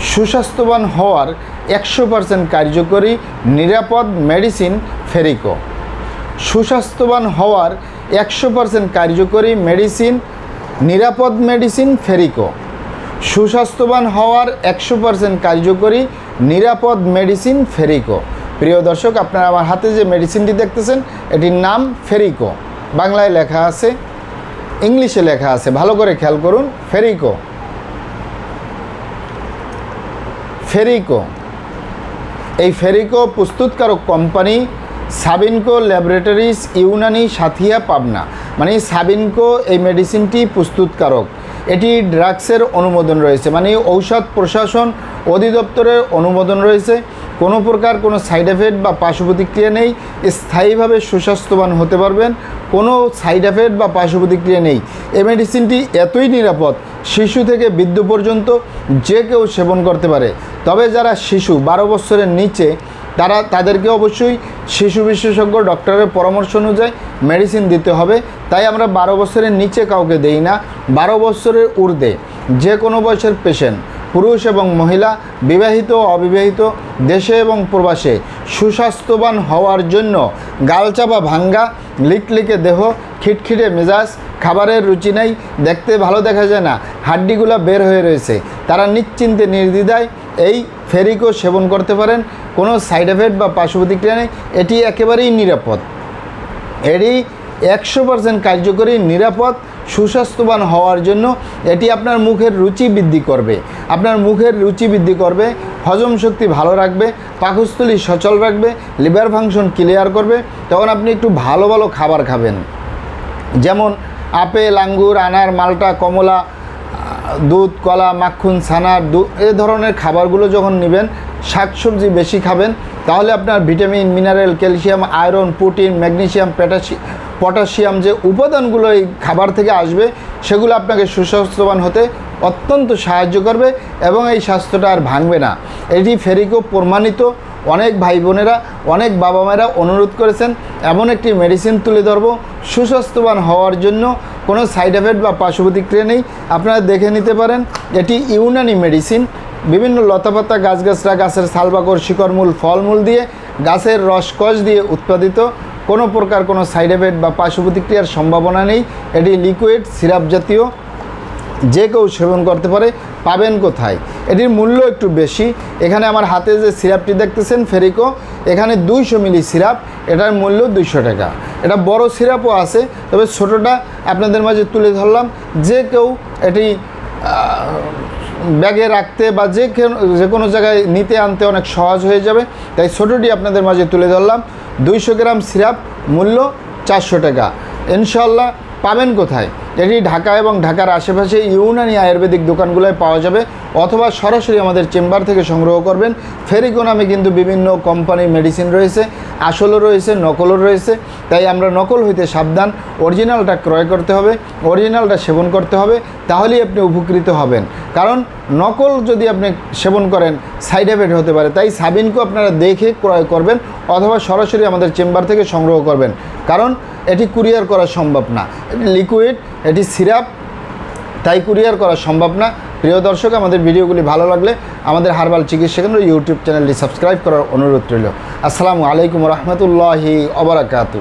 সুস্বাস্থ্যবান হওয়ার একশো পার্সেন্ট কার্যকরী নিরাপদ মেডিসিন ফেরিকো। সুস্বাস্থ্যবান হওয়ার একশো পার্সেন্ট কার্যকরী মেডিসিন, নিরাপদ মেডিসিন ফেরিকো। সুস্বাস্থ্যবান হওয়ার একশো পার্সেন্ট কার্যকরী নিরাপদ মেডিসিন ফেরিকো। প্রিয় দর্শক, আপনারা আমার হাতে যে মেডিসিনটি দেখতেছেন, এটির নাম ফেরিকো। বাংলায় লেখা আছে, ইংলিশে লেখা আছে। ভালো করে খেয়াল করুন, ফেরিকো। ফেরিকো। এই ফেরিকো প্রস্তুতকারক কোম্পানি সাবিনকো ল্যাবরেটরিজ ইউনানি সাথিয়া পাবনা। মানে সাবিনকো এই মেডিসিনটি প্রস্তুতকারক। এটি ড্রাগসের অনুমোদন রয়েছে। মানে ঔষধ প্রশাসন অধিদপ্তরের অনুমোদন রয়েছে। কোনো প্রকার কোনো সাইড এফেক্ট বা পার্শ্ব প্রতিক্রিয়া নেই। স্থায়ীভাবে সুস্বাস্থ্যবান হতে পারবেন। কোনো সাইড এফেক্ট বা পার্শ্ব প্রতিক্রিয়া নেই। এই মেডিসিনটি এতই নিরাপদ, শিশু থেকে বৃদ্ধ পর্যন্ত যে কেউ সেবন করতে পারে। তবে যারা শিশু, বারো বছরের নিচে, তারা, তাদেরকে অবশ্যই শিশু বিশেষজ্ঞ ডক্টরের পরামর্শ অনুযায়ী মেডিসিন দিতে হবে। তাই আমরা বারো বছরের নিচে কাউকে দেই না, বারো বছরের ঊর্ধ্বে, যে কোনো বয়সের পেশেন্ট পুরুষ এবং মহিলা, বিবাহিত অবিবাহিত, দেশে এবং প্রবাসে সুস্বাস্থ্যবান হওয়ার জন্য গালচাপা ভাঙ্গা লিকলিকে দেহ, খিটখিটে মেজাজ, খাবারের রুচি নেই, দেখতে ভালো দেখা যায় না, হাড্ডিগুলো বের হয়ে রয়েছে। তারা নিশ্চিন্তে নির্দ্বিধায় এই ফেরিকো সেবন করতে পারেন, কোনো সাইড এফেক্ট বা পার্শ্ব প্রতিক্রিয়া নেই, এটি একেবারেই নিরাপদ। এটি একশো পার্সেন্ট কার্যকরী, নিরাপদ সুস্বাস্থ্যবান হওয়ার জন্য এটি আপনার মুখের রুচি বৃদ্ধি করবে। আপনার মুখের রুচি বৃদ্ধি করবে, হজম শক্তি ভালো রাখবে, পাকস্থলী সচল রাখবে লিভার ফাংশন ক্লিয়ার করবে, তখন আপনি একটু ভালো ভালো খাবার খাবেন। যেমন আপেল, আঙ্গুর, আনার, মালটা, কমলা, দুধ, কলা, মাখন ছানা এ ধরনের খাবারগুলো যখন নেবেন, শাকসবজি বেশি খাবেন, তাহলে আপনার vitamin, mineral, calcium, iron, protein magnesium potassium যে উপাদানগুলো এই খাবার থেকে আসবে, সেগুলো আপনাকে সুস্বাস্থ্যবান হতে অত্যন্ত সাহায্য করবে এবং এই স্বাস্থ্যটা আর ভাঙবে না। এটি ফেরিকো প্রমাণিত। অনেক ভাই বোনেরা, অনেক বাবা মায়েরা অনুরোধ করেছেন, এমন একটি মেডিসিন তুলে ধরবো। সুস্বাস্থ্যবান হওয়ার জন্য কোনো সাইড এফেক্ট বা পার্শ্ব প্রতিক্রিয়া নেই। আপনারা দেখে নিতে পারেন, এটি ইউনানি মেডিসিন বিভিন্ন লতাপাতা গাছগাছরা গাছের শালবাকর শিকড়মূল, ফলমূল দিয়ে গাছের রসকস দিয়ে উৎপাদিত। কোনো প্রকার কোনো সাইড এফেক্ট বা পার্শ্ব প্রতিক্রিয়ার সম্ভাবনা নেই। এটি লিকুইড সিরাপ জাতীয়। যে কেউ সেবন করতে পারে, পাবেন কোথায়? এটির মূল্য একটু বেশি। এখানে আমার হাতে যে সিরাপটি দেখতেছেন ফেরিকো এখানে দুইশো মিলি সিরাপ এটার মূল্য দুইশো টাকা। এটা বড় সিরাপও আছে, তবে ছোটোটা আপনাদের মাঝে তুলে ধরলাম। যে কেউ এটি ব্যাগে রাখতে বা যে যে কোনো জায়গায় নিতে আনতে অনেক সহজ হয়ে যাবে। তাই ছোটোটি আপনাদের মাঝে তুলে ধরলাম। দুইশো গ্রাম সিরাপ মূল্য চারশো টাকা। ইনশাল্লাহ পাবেন কোথায়? এটি ঢাকা এবং ঢাকার আশেপাশে ইউনানি আয়ুর্বেদিক দোকানগুলোয় পাওয়া যাবে। অথবা সরাসরি আমাদের চেম্বার থেকে সংগ্রহ করবেন। ফেরিকো নামে কিন্তু বিভিন্ন কোম্পানির মেডিসিন রয়েছে, আসলও রয়েছে, নকলও রয়েছে। তাই আমরা নকল হইতে সাবধান অরিজিনালটা ক্রয় করতে হবে অরিজিনালটা সেবন করতে হবে, তাহলেই আপনি উপকৃত হবেন। কারণ নকল যদি আপনি সেবন করেন সাইড এফেক্ট হতে পারে। তাই সাবিনকে আপনারা দেখে ক্রয় করবেন, অথবা সরাসরি আমাদের চেম্বার থেকে সংগ্রহ করবেন। কারণ এটি কুরিয়ার করা সম্ভব না। এটি লিকুইড এটি সিরাপ তাই কুরিয়ার করা সম্ভব না। প্রিয় দর্শক, আমাদের ভিডিওগুলি ভালো লাগলে আমাদের হারবাল চিকিৎসা কেন্দ্র ইউটিউব চ্যানেলটি সাবস্ক্রাইব করার অনুরোধ রইল। আসসালামু আলাইকুম রহমতুল্লাহি অবরাকাতু